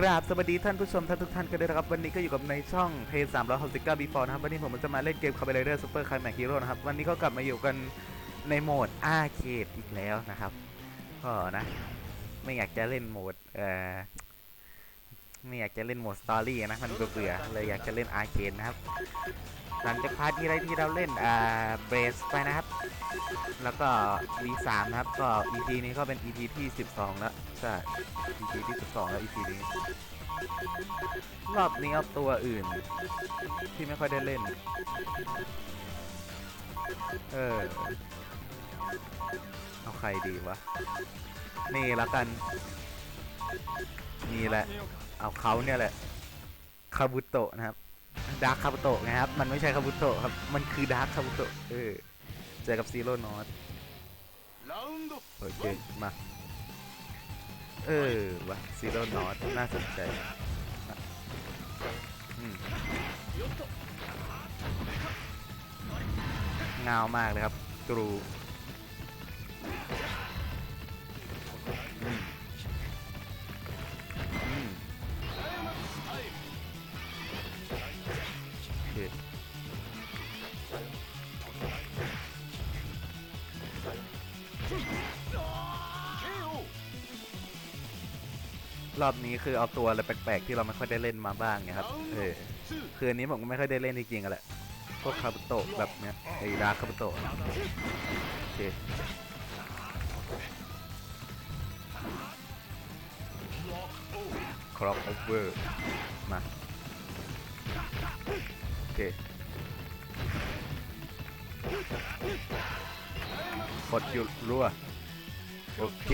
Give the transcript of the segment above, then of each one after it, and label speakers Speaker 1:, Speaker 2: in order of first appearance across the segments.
Speaker 1: กราบสวัสดีท่านผู้ชมท่านทุกท่านกันด้วยนะครับ วันนี้ก็อยู่กับในช่องเพย์สามร้อยหกสิบเก้าบีฟอร์นะครับ วันนี้ผมจะมาเล่นเกมคาเบเลเดอร์ซูเปอร์คายแม็กฮีโร่นะครับ วันนี้ก็กลับมาอยู่กันในโหมดอาร์เคดอีกแล้วนะครับก็นะ ไม่อยากจะเล่นโหมดเอ่อ ไม่อยากจะเล่นโหมดสตอรี่นะมันเบื่อๆเลยอยากจะเล่นอาร์เคดนะครับหลังจากพาร์ทที่ไรที่เราเล่นอ่าเบสไปนะครับ แล้วก็ V3 นะครับก็ EP นี้ก็เป็น EP ที่ 12 แล้วใช่ EP ที่ 12 แล้ว EP นี้รอบนี้เอาตัวอื่น ที่ไม่ค่อยได้เล่น เออ เอาใครดีวะ นี่ละกัน นี่แหละ เอาเขาเนี่ยแหละคาบุโตะนะครับดาร์คคาบุโตะนะครับ มันไม่ใช่คาบุโตะครับ มันคือดาร์คคาบุโตะเออเจอกับซีโร่นอ
Speaker 2: ส
Speaker 1: โอเคมาเออวะซีโร่นอสน่าสนใจเงามากเลยครับตรู รอบนี้คือเอาตัวอะไรแปลกๆที่เราไม่ค่อยได้เล่นมาบ้างไงครับ เออ
Speaker 2: 2
Speaker 1: คืออันนี้ผมก็ไม่ค่อยได้เล่นจริงๆอะแหละ พวกคาบุโตะแบบเนี้ยไอ้ดาร์คคาบุโตะนะโอเคครอกโอเวอร์มา โอเคกดหยุดรัวโอเค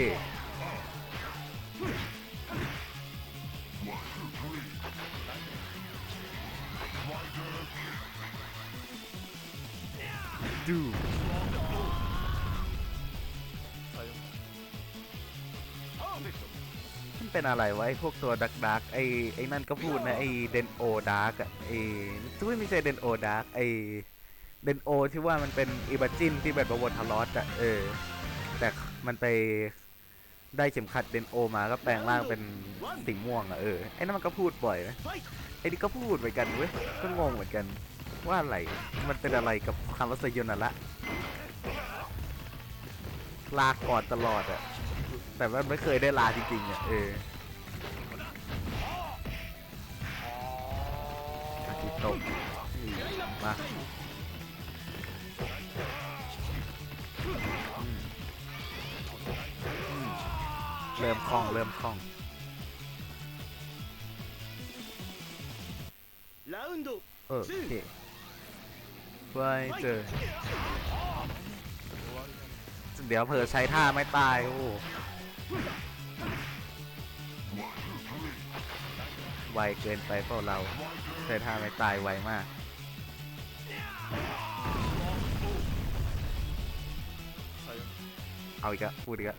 Speaker 1: ดูมันเป็นอะไรวะไอ้พวกตัวดักดักไอ้ไอ้นั่นก็พูดนะไอ้เดนโอดาร์กอะไอ้ทุ้ยไม่ใช่เดนโอดาร์กไอ้เดนโอที่ว่ามันเป็นอิบาจินที่แบบบวทารอสอะเออ แต่มันไปได้เข็มขัดเดนโอมาก็แปลงร่างเป็นสิงม่วงอะเออไอ้นั่นมันก็พูดบ่อยนะไอ้นี่ก็พูดเหมือนกันเว้ยก็งงเหมือนกัน ว่าอะไร มันเป็นอะไรกับคำว่าไซโยนละลาก่อนตลอดอะแต่ว่าไม่เคยได้ลาจริงๆอะเอออากิโตะมาเริ่มคล่อง เริ่มคล่องเออโอเค ไว้เจอ เดี๋ยวเผลอใช้ท่าไม่ตายโอ้ไวเกินไปเปล่าเราใช้ท่าไม่ตายไวมากเอาอีกอะพูดอีกอะ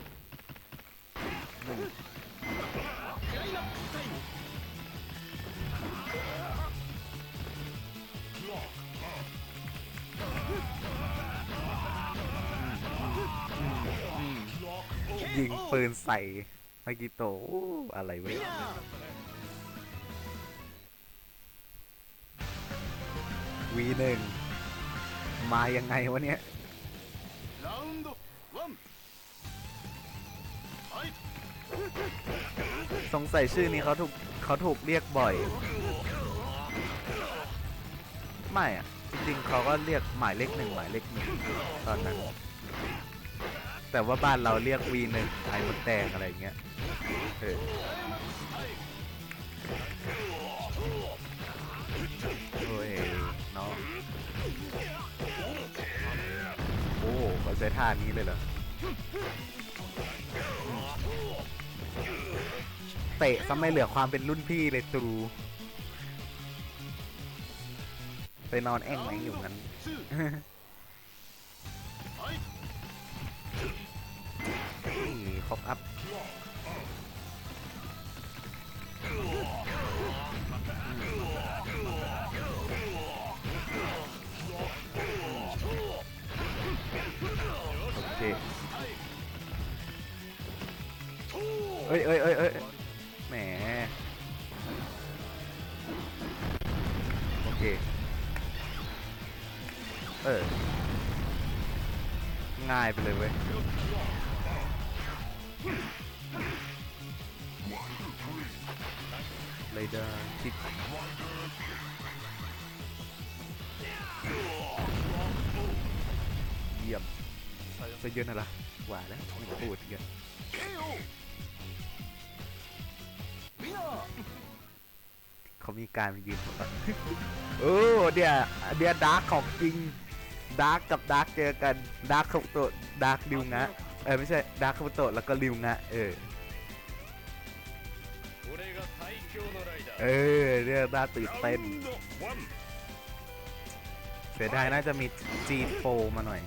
Speaker 1: ยิงปืนใส่มากิโตอะไรวะวีหนึ่งมายังไงวะเนี่ยสงสัยชื่อนี้เขาถูกเขาถูกเรียกบ่อย ไม่อะจริงเขาก็เรียกหมายเลขหนึ่งหมายเลขหนึ่งตอนนั้น แต่ว่าบ้านเราเรียก V หนึ่งไอ้มดแดงอะไรอย่างเงี้ยเออโอ้ยเน้องโอ้เขาใช้ท่านี้เลยเหรอเตะซะไม่เหลือความเป็นรุ่นพี่เลยตรูไปนอนแอ่งไหนอยู่งั้น โอเคเอ้ยเอ้ยเอ้ยเอ้ยแหม โอเค เออ ง่ายไปเลยเว้ย เลยเดินคิดเยี่ยมซะเยอะนะล่ะหวานแล้วไม่พูดเยอะเขามีการยืนโอ้เดียเดียดาร์กของจริงดาร์กกับดาร์กเจอกันดาร์กคุโตะดาร์กดิวงะเออไม่ใช่ดาร์กคุโตะแล้วก็ริวงะเออ เออเรื่ยน่าตื่นเต้นเสียดายน่าจะมี G4 มาหน่อย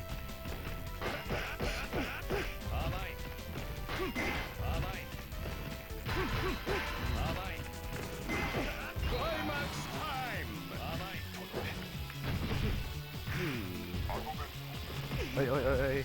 Speaker 1: เฮ้ยเฮ้ยเฮ้ย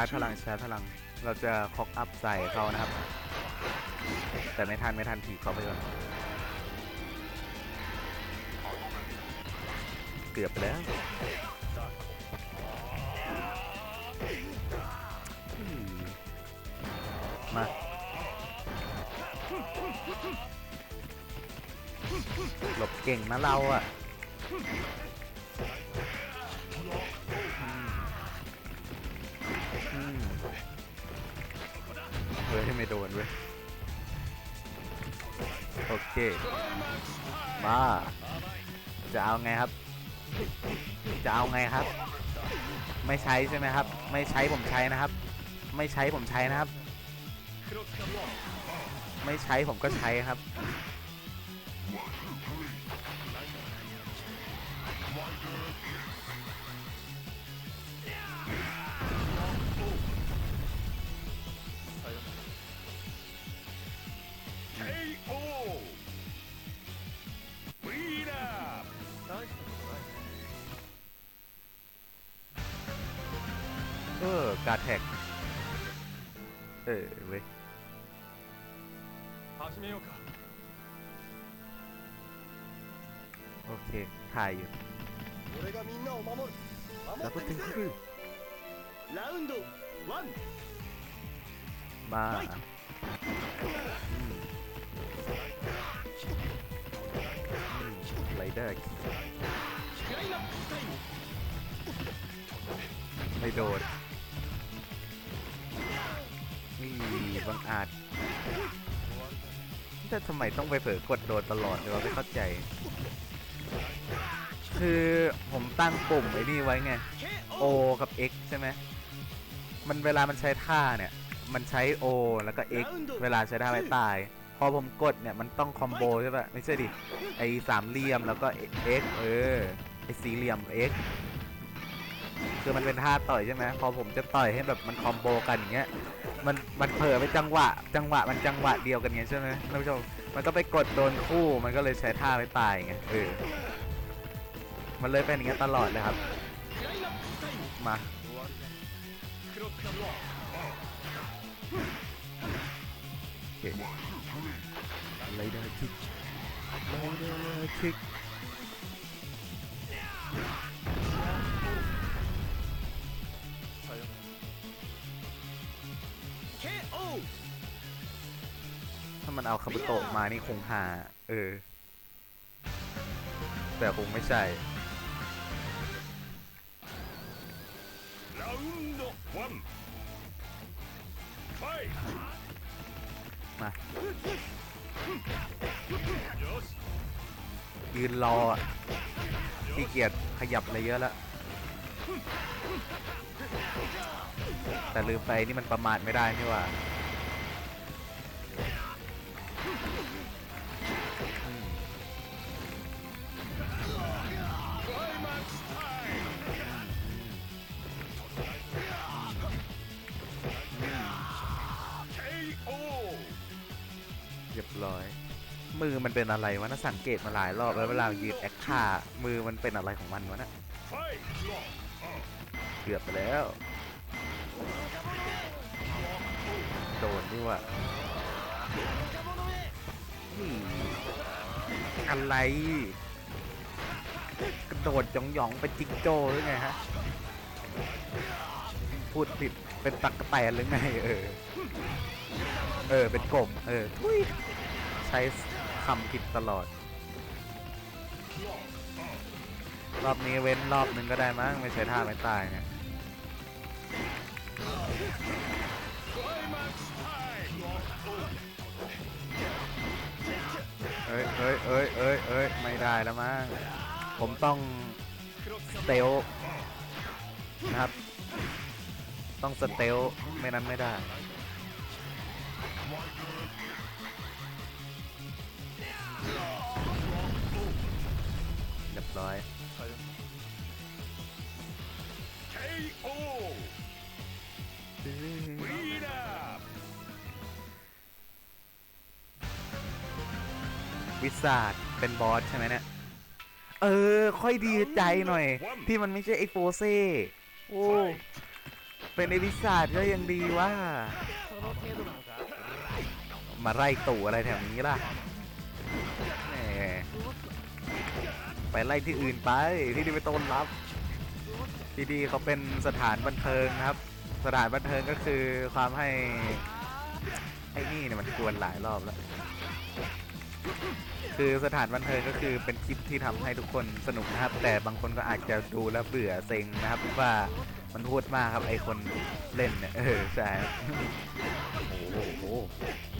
Speaker 1: าร์จพลังชาร์จพลัง เราจะคอกอัพใส่เขานะครับ แต่ไม่ทันไม่ทันถีบเขาไปก่อนเกือบไปแล้วมมาหลบเก่งนะเราอะ ไม่โดนเว้ย โอเค มา จะเอาไงครับ จะเอาไงครับ ไม่ใช้ใช่ไหมครับ ไม่ใช้ผมใช้นะครับ ไม่ใช้ผมใช้นะครับ ไม่ใช้ผมก็ใช้ครับ แท็ก เออเว้ยโอเค ถ่ายอยู่
Speaker 2: ดับเบิ
Speaker 1: ลเทงคือมาไรเดอร์ไม่โดน นี่บังอาจแต่ทำไมต้องไปเผลอกดโดนตลอดเลยวะไม่เข้าใจ คือผมตั้งปุ่มไอ้นี่ไว้ไง O กับ X ใช่ไหมมันเวลามันใช้ท่าเนี่ย มันใช้ O แล้วก็ X เวลาใช้ท่าไว้ตาย พอผมกดเนี่ยมันต้องคอมโบใช่ปะไม่ใช่ดิ ไอสามเหลี่ยมแล้วก็ X เออ ไอสี่เหลี่ยม X คือมันเป็นท่าต่อยใช่ไหมพอผมจะต่อยให้แบบมันคอมโบกันอย่างเงี้ย มันมันเผลอไปจังหวะ จังหวะมันจังหวะเดียวกันไงใช่ไหมท่านผู้ชมมันก็ไปกดโดนคู่มันก็เลยใช้ท่าไปตายไงเออมันเลยเป็นอย่างเงี้ยตลอดเลยครับ มาอเไรเดอร์คิกเดอร์คิก ถ้ามันเอาคาบุโตะมานี่คงหา เออ แต่คงไม่ใช่มายืนรอที่เกียจขยับอะไรเยอะแล้วแต่ลืมไปนี่มันประมาทไม่ได้นี่ว่า มือมันเป็นอะไรวะน่าสังเกตมาหลายรอบแล้วเวลายืนแอคท่ามือมันเป็นอะไรของมันวะน่ะเกือบไปแล้ว โดนนี่ว่ะอะไรกระโดดหยองๆเป็นจิงโจ้หรือไงฮะ พูดผิดเป็นตักกะแตนหรือไงเออ เออเป็นกบ เออทุยใช้ คำผิดตลอด รอบนี้เว้นรอบนึงก็ได้มั้งไม่ใช่ท่าไม่ตายเนี่ยเอ้ยเอ้ยเอ้ยเอ้ยเอ้ยไม่ได้แล้วมั้งผมต้องสเตลนะครับ ต้องสเตลไม่นั้นไม่ได้ เรียบร้อย
Speaker 2: KO! Winner!
Speaker 1: วิสาดเป็นบอสใช่ไหมเนี่ย เออ ค่อยดีใจหน่อย ที่มันไม่ใช่ไอโฟเซ่โอ้
Speaker 2: Fight!
Speaker 1: เป็นไอวิสาดก็ยังดีว่า มาไล่ตู่อะไรแถวนี้ล่ะ ไปไล่ที่อื่นไป ที่นี่ไปต้นรับที่ดีเขาเป็นสถานบันเทิงครับ สถานบันเทิงก็คือความให้ไอ้นี่เนี่ยมันกวนหลายรอบแล้ว คือสถานบันเทิงก็คือเป็นคลิปที่ทำให้ทุกคนสนุกนะครับ แต่บางคนก็อาจจะดูแล้วเบื่อเซ็งนะครับว่ามันพูดมากครับไอคนเล่นเนี่ยเออใช่บโอ้โห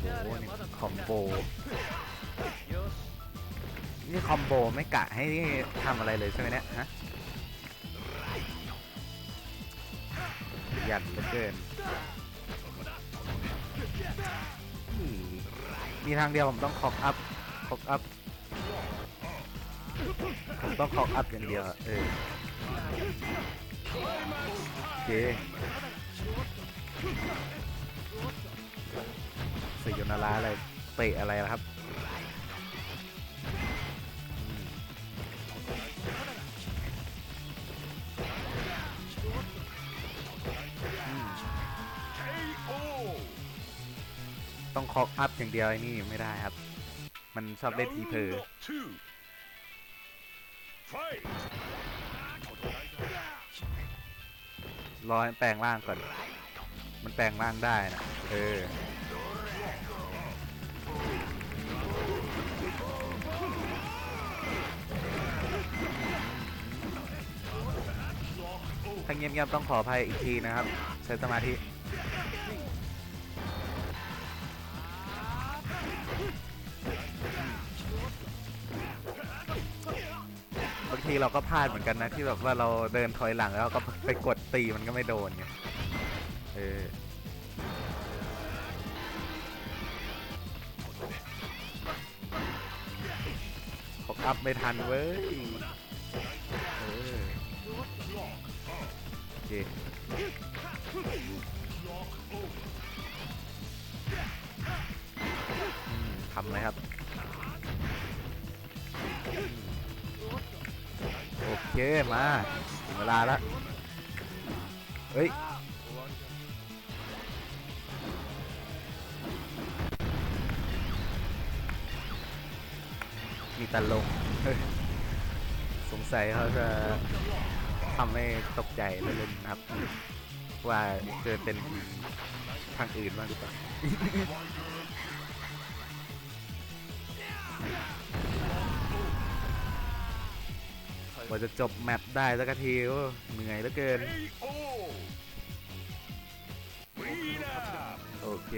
Speaker 1: โอ้โหคอมโบ นี่คอมโบไม่กะให้ทำอะไรเลยใช่ไหมเนี่ยฮะยันเหลือเกิน มีทางเดียวผมต้องคอกอัพคอกอัพผมต้องคอกอัพอย่างเดียวเออโอเคสยนาราอะไรเตะอะไรล่ะครับ คอกอัพอย่างเดียวไอ้นี่ไม่ได้ครับ มันชอบเล่นทีเพอ
Speaker 2: Round two. Fight!
Speaker 1: รอให้แปลงร่างก่อน มันแปลงร่างได้นะ เออถ้าเงียบๆต้องขออภัยอีกทีนะครับ ใช้สมาธิ ทีเราก็พลาดเหมือนกันนะ ที่แบบว่าเราเดินถอยหลังแล้วก็ไปกดตีมันก็ไม่โดนไงเออเขาอัพไม่ทันเว้ยเออโอเคทำเลยครับ เคมาถึงเวลาแล้วเฮ้ยมีตาลง สงสัยเขาจะทำให้ตกใจเล่นๆครับ ว่าจะเป็นทางอื่นบ้างหรือเปล่า กว่าจะจบแมปได้สักทีโอ้เหนื่อยเหลือเกิน โอเค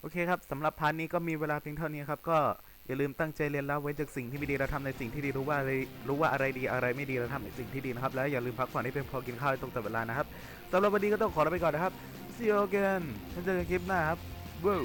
Speaker 1: โอเคครับสำหรับพาร์ทนี้ก็มีเวลาเพียงเท่านี้ครับ ก็อย่าลืมตั้งใจเรียนแล้วเว้จากสิ่งที่ไม่ดีแล้วทำในสิ่งที่ดีรู้ว่าอะไรรู้ว่าอะไรดีอะไรไม่ดีแล้วทำในสิ่งที่ดีนะครับ แล้วอย่าลืมพักผ่อนให้เพียงพอกินข้าวให้ตรงต่อเวลานะครับสำหรับวันนี้ก็ต้องขอลาไปก่อนนะครับ see you again เจอกันคลิปหน้าครับว้าว